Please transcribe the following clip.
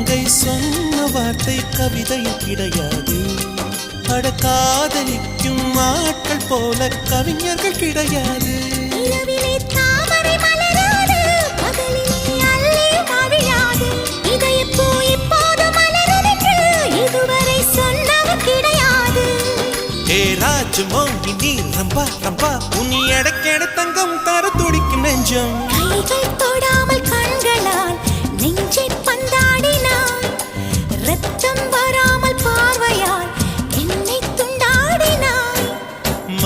மங்கை சொன்ன வார்த்தை கவிதையில் கிடையாது. அட காதலிக்கும் ஆட்கள் போல கவிஞர்கள் கிடையாது. இரவிலே தாமரை மலராது பகலிலே அல்லி மழையாது. இதயப்பூ இப்போது மலருதென்று இதுவரை சொன்னவர் கிடையாது. ஏ ராஜு மோகினி ரம்பா ரம்பா உன் எடக்கெட தங்கம் தர துடிக்கும் நெஞ்சம். கைகள் தொடாமல் கண்களால்